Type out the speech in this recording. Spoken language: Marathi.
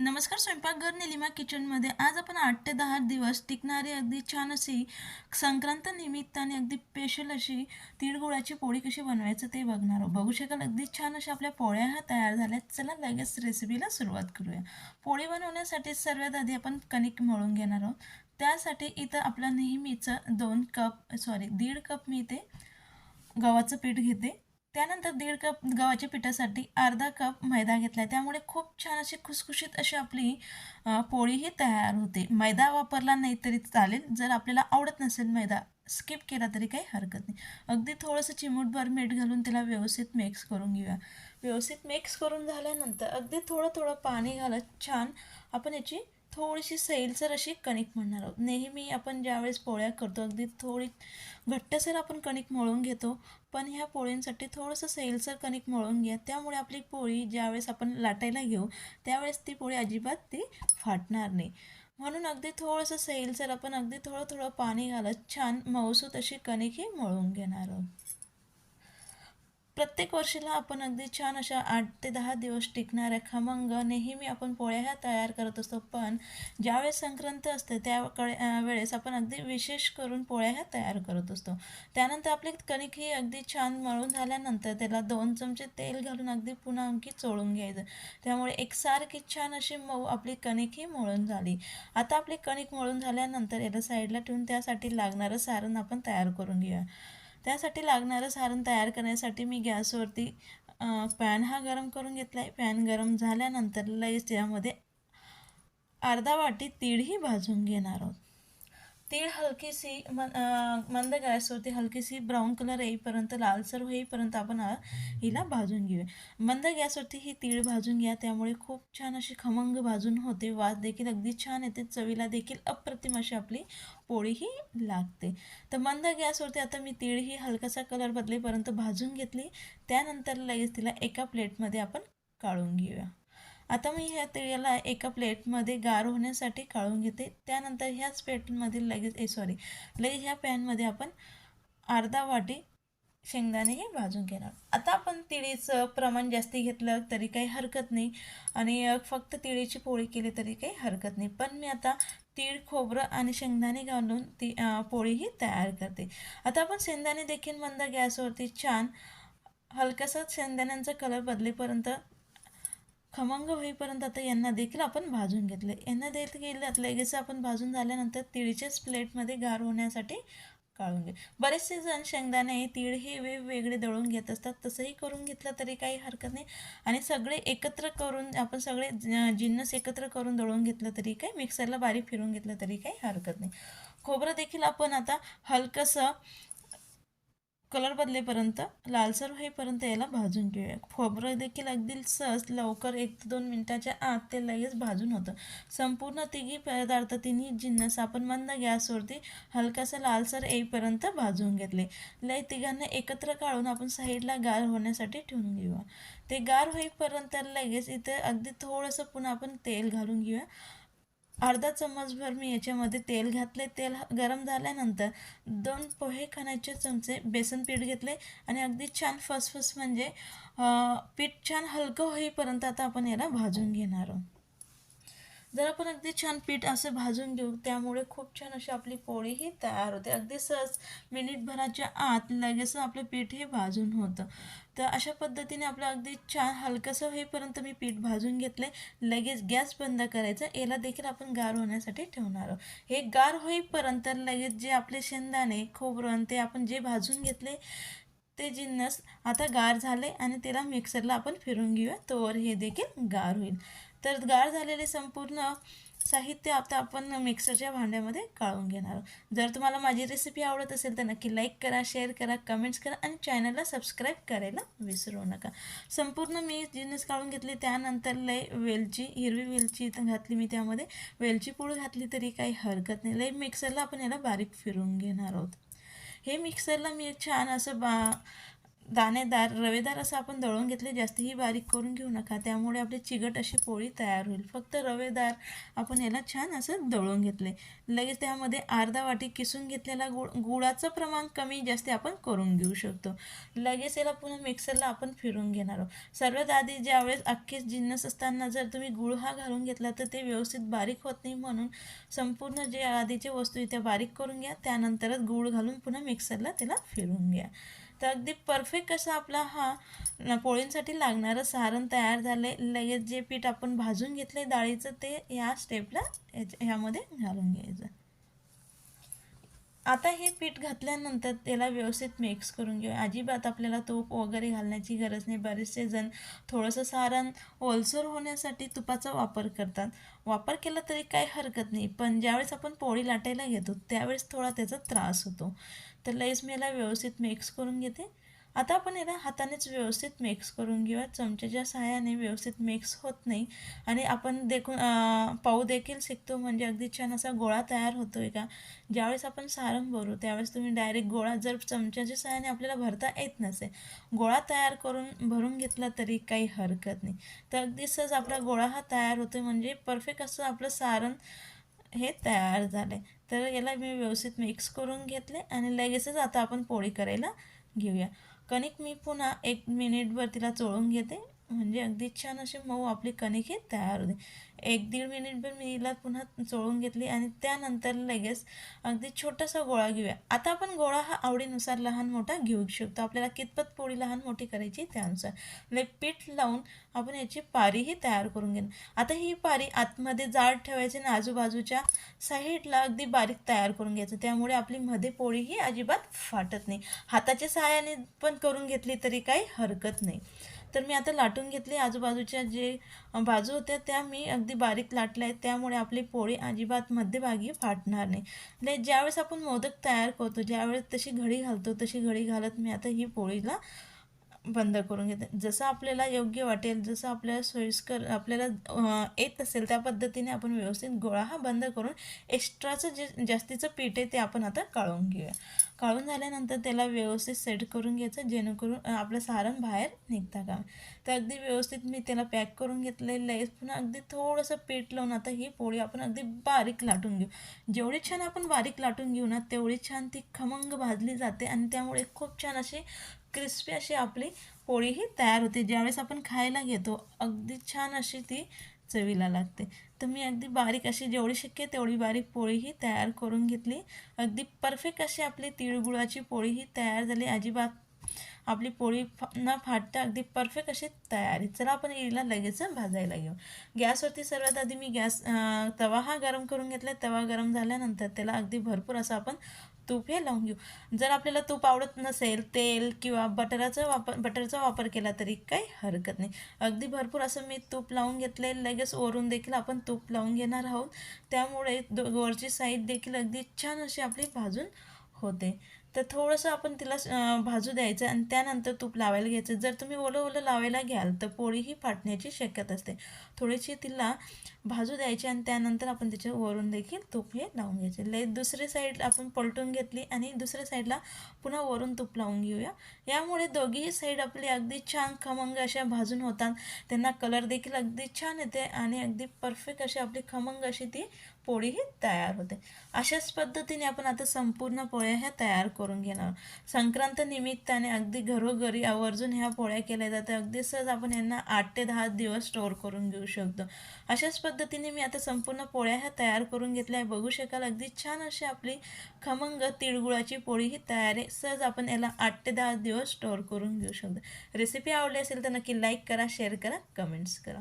नमस्कार स्वयंपाकघर निलिमा किचनमध्ये आज आपण आठ ते दहा दिवस टिकणारी अगदी छान अशी संक्रांत निमित्ताने अगदी स्पेशल अशी तिळगुळाची पोळी कशी बनवायचं ते बघणार आहोत. बघू शकाल अगदी छान अशा आपल्या पोळ्या ह्या तयार झाल्यात. चला लगेच रेसिपीला सुरुवात करूया. पोळी बनवण्यासाठी सर्वात आधी आपण कणिक मळून घेणार आहोत. त्यासाठी इथं आपलं नेहमीचं दोन कप सॉरी दीड कप मी इथे गव्हाचं पीठ घेते. त्यानंतर दीड कप गव्हाच्या पिठासाठी अर्धा कप मैदा घेतला त्यामुळे खूप छान अशी खुसखुशीत अशी आपली पोळीही तयार होते. मैदा वापरला नाही तरी चालेल. जर आपल्याला आवडत नसेल मैदा स्किप केला तरी काही हरकत नाही. अगदी थोडंसं चिमूटभर मीठ घालून त्याला व्यवस्थित मिक्स करून घेऊया. व्यवस्थित मिक्स करून झाल्यानंतर अगदी थोडं थोडं पाणी घालत छान आपण याची थोडीशी सैलसर अशी कणिक म्हणणार आहोत. नेहमी आपण ज्यावेळेस पोळ्या करतो अगदी थोडी घट्टसर आपण कणिक मळून घेतो पण ह्या पोळींसाठी थोडंसं सैलसर कणिक मळून घ्या. त्यामुळे आपली पोळी ज्यावेळेस आपण लाटायला घेऊ त्यावेळेस ती पोळी अजिबात ती फाटणार नाही. म्हणून अगदी थोडंसं सैलसर आपण अगदी थोडं थोडं पाणी घालत छान मऊसूत अशी कणिक ही मळून घेणार आहोत. प्रत्येक वर्षीला आपण अगदी छान अशा आठ ते दहा दिवस टिकणाऱ्या खमंग नेहमी आपण पोळ्या ह्या तयार करत असतो. पण ज्यावेळेस संक्रांत असते त्याकडे वेळेस आपण अगदी विशेष करून पोळ्या ह्या तयार करत असतो. त्यानंतर आपली कणिक ही अगदी छान मळून झाल्यानंतर त्याला दोन चमचे तेल घालून अगदी पुन्हा आणखी चोळून घ्यायचं. त्यामुळे एकसारखी छान अशी मऊ आपली कणिक ही मळून झाली. आता आपली कणिक मळून झाल्यानंतर याला साईडला ठेवून त्यासाठी लागणारं सारण आपण तयार करून घेऊया. त्यासाठी लागणारं सारण तयार करण्यासाठी मी गॅसवरती पॅन हा गरम करून घेतला आहे पॅन गरम झाल्यानंतर लगेच त्यामध्ये अर्धा वाटी तीळही भाजून घेणार आहोत. तीळ हलकीशी मंद गॅसवरती हलकीशी ब्राऊन कलर येईपर्यंत लालसर होईपर्यंत आपण हिला भाजून घेऊया. मंद गॅसवरती ही तीळ भाजून घ्या त्यामुळे खूप छान अशी खमंग भाजून होते वास देखील अगदी छान येते चवीला देखील अप्रतिम अशी आपली पोळी ही लागते. तर मंद गॅसवरती आता मी तीळ ही हलकासा कलर बदलेपर्यंत भाजून घेतली त्यानंतर लगेच तिला एका प्लेटमध्ये आपण काढून घेऊया. आता मी ह्या तिळाला एका प्लेटमध्ये गार होण्यासाठी काढून घेते. त्यानंतर ह्याच प्लेटमध्ये लगेच ए सॉरी लगेच ह्या पॅनमध्ये आपण अर्धा वाटी शेंगदाणेही भाजून घेणार. आता आपण तिळीचं प्रमाण जास्ती घेतलं तरी काही हरकत नाही आणि फक्त तिळीची पोळी केली तरी काही हरकत नाही. पण मी आता तीळ खोबरं आणि शेंगदाणे घालून ती पोळीही तयार करते. आता आपण शेंगदाणे देखील मंद गॅसवरती छान हलकासा शेंगदाण्यांचा कलर बदलेपर्यंत खमंग होईपर्यंत आता यांना देखील आपण भाजून घेतले. यांना देखील लगेच आपण भाजून झाल्यानंतर तिळीच्याच प्लेटमध्ये गार होण्यासाठी काढून घे. बरेचसे जण शेंगदाणे तीळ हे वेगवेगळे दळून घेत असतात. तसंही करून घेतलं तरी काही हरकत नाही. आणि सगळे एकत्र करून आपण सगळे जिन्नस एकत्र करून दळून घेतलं तरी काही मिक्सरला बारीक फिरून घेतलं तरी काही हरकत नाही. खोबरं देखील आपण आता हलकंसं कलर बदलेपर्यंत लालसर होईपर्यंत याला भाजून घेऊया. खोबरं देखील अगदी सहज लवकर एक ते दोन मिनिटाच्या आत ते लगेच भाजून होतं. संपूर्ण तिघी पदार्थ तिन्ही जिन्नस आपण मंद गॅसवरती हलकासा लालसर येईपर्यंत भाजून घेतले. लय तिघांना एकत्र काढून आपण साईडला गार होण्यासाठी ठेवून घेऊया. ते गार होईपर्यंत लगेच इथे अगदी थोडंसं पुन्हा आपण तेल घालून घेऊया. अर्धा चम्मचभर मी याच्यामध्ये तेल घातले तेल गरम झाल्यानंतर दोन पोहे खाण्याचे चमचे बेसन पीठ घेतले आणि अगदी छान फसफस म्हणजे पीठ छान हलकं होईपर्यंत आता आपण याला भाजून घेणार आहोत. जर आपण अगदी छान पीठ असं भाजून घेऊ त्यामुळे खूप छान अशी आपली पोळीही तयार होते. अगदी सहज मिनिटभराच्या आत लगेच आपलं पीठ हे भाजून होतं. तर अशा पद्धतीने आपलं अगदी छान हलकंसं होईपर्यंत मी पीठ भाजून घेतले लगेच गॅस बंद करायचा. याला देखील आपण गार होण्यासाठी ठेवणार आहोत. हे गार होईपर्यंत लगेच जे आपले शेंगदाणे खोबरं ते आपण जे भाजून घेतले ते जिन्नस आता गार झाले आणि त्याला मिक्सरला आपण फिरून घेऊया. तोवर हे देखील गार होईल. तर गार झालेले संपूर्ण साहित्य आता आपण मिक्सरच्या भांड्यामध्ये काढून घेणार आहोत. जर तुम्हाला माझी रेसिपी आवडत असेल तर नक्की लाईक करा शेअर करा कमेंट्स करा आणि चॅनलला सबस्क्राईब करायला विसरू नका. संपूर्ण मी जिन्नस काढून घेतली त्यानंतर लय वेलची हिरवी वेलची घातली मी त्यामध्ये. वेलची पूड घातली तरी काही हरकत नाही. लय मिक्सरला आपण याला बारीक फिरून घेणार आहोत. हे मिक्सरला मी छान असं बा दाणेदार रवेदार असं आपण दळून घेतले जास्तही बारीक करून घेऊ नका. त्यामुळे आपली चिगट अशी पोळी तयार होईल. फक्त रवेदार आपण याला छान असं दळून घेतले. लगेच त्यामध्ये अर्धा वाटी किसून घेतलेला गुळ गुळाचं प्रमाण कमी जास्त आपण करून घेऊ शकतो. लगेच याला पुन्हा मिक्सरला आपण फिरून घेणार आहोत. सर्वात आधी ज्यावेळेस अख्खे जिन्नस असताना जर तुम्ही गुळ हा घालून घेतला तर ते व्यवस्थित बारीक होत नाही. म्हणून संपूर्ण जे आधीचे वस्तू आहे त्या बारीक करून घ्या. त्यानंतरच गूळ घालून पुन्हा मिक्सरला त्याला फिरून घ्या. तर अगदी परफेक्ट असा आपला हा पोळींसाठी लागणारं सारण तयार झालं लगेच जे पीठ आपण भाजून घेतलं डाळीचं ते ह्या स्टेपला ह्यामध्ये घालून घ्यायचं. आता हे पीठ घातल्यानंतर त्याला व्यवस्थित मिक्स करून घेऊ अजिबात आपल्याला तूप वगैरे घालण्याची गरज नाही. बरेचसे जण थोडंसं सारण ओलसर होण्यासाठी तुपाचा वापर करतात. वापर केला तरी काही हरकत नाही पण ज्यावेळेस आपण पोळी लाटायला घेतो त्यावेळेस थोडा त्याचा त्रास होतो. तर लईच मी याला व्यवस्थित मिक्स करून घेते. आता आपण याला हातानेच व्यवस्थित मिक्स करून घेऊया. चमच्याच्या सहाय्याने व्यवस्थित मिक्स होत नाही. आणि आपण देखून पाऊ देखील शिकतो. म्हणजे अगदी छान असा गोळा तयार होतो आहे का? ज्यावेळेस आपण सारण भरू त्यावेळेस तुम्ही डायरेक्ट गोळा जर चमच्याच्या सहाय्याने आपल्याला भरता येत नसेल गोळा तयार करून भरून घेतला तरी काही हरकत नाही. तर अगदी सहज आपला गोळा हा तयार होतो म्हणजे परफेक्ट असं आपलं सारण हे तयार झाले तर याला मी व्यवस्थित मिक्स करून घेतले आणि लगेचच आता आपण पोळी करायला घेऊया. कणिक मी पुन्हा एक मिनिटभर तिला चोळून घेते. म्हणजे अगदी छान अशी मऊ आपली कणिक ही तयार होते. एक दीड मिनिटभर मी हिला पुन्हा चोळून घेतली आणि त्यानंतर लगेच अगदी छोटासा गोळा घेऊया. आता आपण गोळा हा आवडीनुसार लहान मोठा घेऊ शकतो. आपल्याला कितपत पोळी लहान मोठी करायची त्यानुसार. म्हणजे पीठ लावून आपण याची पारीही तयार करून घेणार. आता ही पारी आतमध्ये जाड ठेवायची आणि आजूबाजूच्या साईडला अगदी बारीक तयार करून घ्यायचं. त्यामुळे आपली मध्ये पोळी ही अजिबात फाटत नाही. हाताच्या सहाय्याने पण करून घेतली तरी काही हरकत नाही. तर मी आता लाटून घेतली. आजूबाजूच्या जे बाजू होत्या त्या मी अगदी बारीक लाटल्या आहेत. त्यामुळे आपली पोळी अजिबात मध्यभागी फाटणार नाही. म्हणजे ज्यावेळेस आपण मोदक तयार करतो ज्यावेळेस तशी घडी घालतो तशी घडी घालत मी आता ही पोळीला बंद करून घेते. जसं आपल्याला योग्य वाटेल जसं आपल्याला सोयीस्कर आपल्याला येत असेल त्या पद्धतीने आपण व्यवस्थित गोळा हा बंद करून एक्स्ट्राचं जे जास्तीचं पीठ आहे ते आपण आता काढून घेऊया. काढून झाल्यानंतर त्याला व्यवस्थित सेट करून घ्यायचं जेणेकरून आपलं सारण बाहेर निघता का तर अगदी व्यवस्थित मी त्याला पॅक करून घेतलेलं आहे. पुन्हा अगदी थोडंसं पीठ लावून आता ही पोळी आपण अगदी बारीक लाटून घेऊ. जेवढी छान आपण बारीक लाटून घेऊ ना तेवढी छान ती खमंग भाजली जाते आणि त्यामुळे खूप छान अशी क्रिस्पी अशी आपली पोळी ही तयार होते. ज्यावेळेस आपण खायला घेतो अगदी छान अशी ती चवीला लागते. तर मी अगदी बारीक अशी जेवढी शक्य तेवढी बारीक पोळीही तयार करून घेतली. अगदी परफेक्ट अशी आपली तिळगुळाची पोळी ही तयार झाली. अजिबात आपली पोळी फा न फाटता अगदी परफेक्ट अशी तयारी. चला आपण इडीला लगेच भाजायला घेऊ. गॅसवरती सर्वात आधी मी गॅस तवा हा गरम करून घेतला तवा गरम झाल्यानंतर त्याला अगदी भरपूर असं आपण तूप हे लावून घेऊ. जर आपल्याला तूप आवडत नसेल तेल किंवा बटराचा वापर बटरचा वापर केला तरी काही हरकत नाही. अगदी भरपूर असं मी तूप लावून घेतले लगेच ओरून देखील आपण तूप लावून घेणार आहोत. त्यामुळे दो वरची साईड देखील अगदी छान अशी आपली भाजून होते. तर थोडंसं आपण तिला भाजू द्यायचं आणि त्यानंतर तूप लावायला घ्यायचं. जर तुम्ही ओलं ओलं लावायला घ्याल तर पोळी ही फाटण्याची शक्यता असते. थोडीशी तिला भाजू द्यायची आणि त्यानंतर आपण त्याच्या वरून देखील तूप हे लावून घ्यायचे. लय दुसरी साईड आपण पलटून घेतली आणि दुसऱ्या साईडला पुन्हा वरून तूप लावून घेऊया. यामुळे दोघीही साईड आपली अगदी छान खमंग अशा भाजून होतात. त्यांना कलर देखील अगदी छान येते आणि अगदी परफेक्ट अशी आपली खमंग अशी ती पोळीही तयार होते. अशाच पद्धतीने आपण आता संपूर्ण पोळ्या ह्या तयार करून घेणार. संक्रांत निमित्ताने अगदी घरोघरी आवर्जून ह्या पोळ्या केल्या जातात. अगदी सहज आपण यांना आठ ते दहा दिवस स्टोअर करून घेऊ शकतो. अशाच पद्धतीने मी आता संपूर्ण पोळ्या ह्या तयार करून घेतल्या. आहे बघू शकाल अगदी छान अशी आपली खमंग तिळगुळाची पोळी ही तयार आहे. सहज आपण याला आठ ते दहा दिवस स्टोअर करून घेऊ शकतो. रेसिपी आवडली असेल तर नक्की लाईक करा शेअर करा कमेंट्स करा.